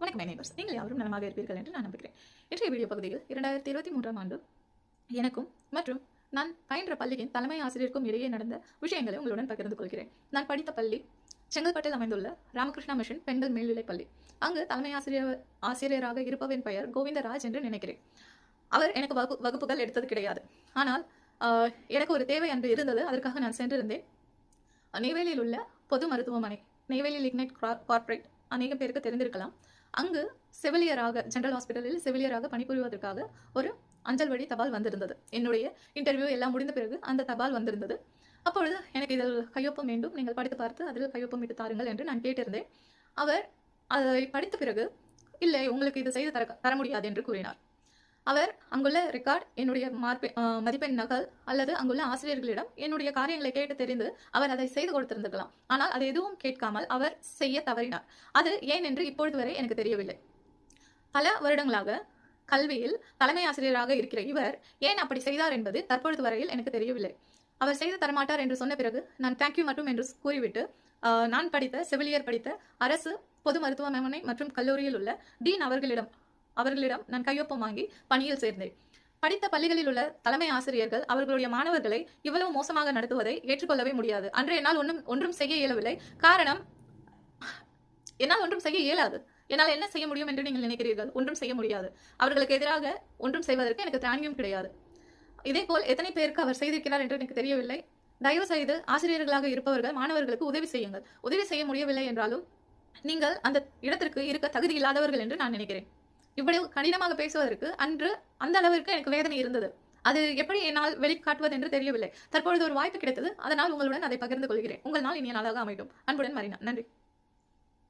வணக்கம் நைபர்ஸ் நீங்கள் யாரும் நலமாக இருப்பீர்கள் என்று நான் நம்புகிறேன். இன்றைய வீடியோ பகுதியில் இரண்டாயிரத்தி இருபத்தி மூன்றாம் ஆண்டு எனக்கும் மற்றும் நான் பயின்ற பள்ளியின் தலைமை ஆசிரியருக்கும் இடையே நடந்த விஷயங்களை உங்களுடன் பகிர்ந்து கொள்கிறேன். நான் படித்த பள்ளி செங்கல்பட்டில் அமைந்துள்ள ராமகிருஷ்ணா மிஷன் பெண்கள் மேல்நிலைப் பள்ளி. அங்கு தலைமை ஆசிரியர் ஆசிரியராக இருப்பவரின் பெயர் கோவிந்தராஜ் என்று நினைக்கிறேன். அவர் எனக்கு வகுப்பு வகுப்புகள் எடுத்தது கிடையாது. ஆனால் எனக்கு ஒரு தேவை அன்று இருந்தது. அதற்காக நான் சென்றிருந்தேன். நெய்வேலியில் உள்ள பொது மருத்துவமனை நெய்வேலி லிக்னைட் கார்ப்பரேட் அநேக பேருக்கு தெரிந்திருக்கலாம். அங்கு செவிலியராக ஜென்ரல் ஹாஸ்பிட்டலில் செவிலியராக பணிபுரிவதற்காக ஒரு அஞ்சல் வழி தபால் வந்திருந்தது. என்னுடைய இன்டர்வியூ எல்லாம் முடிந்த பிறகு அந்த தபால் வந்திருந்தது. அப்பொழுது எனக்கு இதில் கையொப்பம் வேண்டும். நீங்கள் படித்து பார்த்து அதில் கையொப்பம் இட்டு தாருங்கள் என்று நான் கேட்டிருந்தேன். அவர் அதை படித்த பிறகு இல்லை உங்களுக்கு இது செய்து தர தர முடியாது என்று கூறினார். அவர் அங்குள்ள ரெக்கார்ட் என்னுடைய மார்பெ மதிப்பெண் நகல் அல்லது அங்குள்ள ஆசிரியர்களிடம் என்னுடைய காரியங்களை கேட்டு தெரிந்து அவர் அதை செய்து கொடுத்திருந்திருக்கலாம். ஆனால் அது எதுவும் கேட்காமல் அவர் செய்ய தவறினார். அது ஏன் என்று இப்பொழுது வரை எனக்கு தெரியவில்லை. பல வருடங்களாக கல்வியில் தலைமை ஆசிரியராக இருக்கிற இவர் ஏன் அப்படி செய்தார் என்பது தற்பொழுது வரையில் எனக்கு தெரியவில்லை. அவர் செய்து தரமாட்டார் என்று சொன்ன பிறகு நான் தேங்க்யூ மட்டும் என்று கூறிவிட்டு நான் படித்த செவிலியர் படித்த அரசு பொது மருத்துவமனை மற்றும் கல்லூரியில் உள்ள டீன் அவர்களிடம் அவர்களிடம் நான் கையொப்பம் வாங்கி பணியில் சேர்ந்தேன். படித்த பள்ளிகளில் உள்ள தலைமை ஆசிரியர்கள் அவர்களுடைய மாணவர்களை இவ்வளவு மோசமாக நடத்துவதை ஏற்றுக்கொள்ளவே முடியாது. அன்று என்னால் ஒன்றும் ஒன்றும் செய்ய இயலவில்லை. காரணம் என்னால் ஒன்றும் செய்ய இயலாது. என்னால் என்ன செய்ய முடியும் என்று நீங்கள் நினைக்கிறீர்கள்? ஒன்றும் செய்ய முடியாது. அவர்களுக்கு எதிராக ஒன்றும் செய்வதற்கு எனக்கு தானியம் கிடையாது. இதேபோல் எத்தனை பேருக்கு அவர் செய்திருக்கிறார் என்று எனக்கு தெரியவில்லை. தயவு செய்து ஆசிரியர்களாக இருப்பவர்கள் மாணவர்களுக்கு உதவி செய்யுங்கள். உதவி செய்ய முடியவில்லை என்றாலும் நீங்கள் அந்த இடத்திற்கு இருக்க தகுதி இல்லாதவர்கள் என்று நான் நினைக்கிறேன். இவ்வளவு கடினமாக பேசுவதற்கு அன்று அந்த அளவிற்கு எனக்கு வேதனை இருந்தது. அது எப்படி என்னால் வெளிக்காட்டுவது என்று தெரியவில்லை. தற்பொழுது ஒரு வாய்ப்பு கிடைத்தது. அதனால் உங்களுடன் அதை பகிர்ந்து கொள்கிறேன். உங்கள் நாள் இனிய நாளாக அமையும் அன்புடன் மரினா. நன்றி.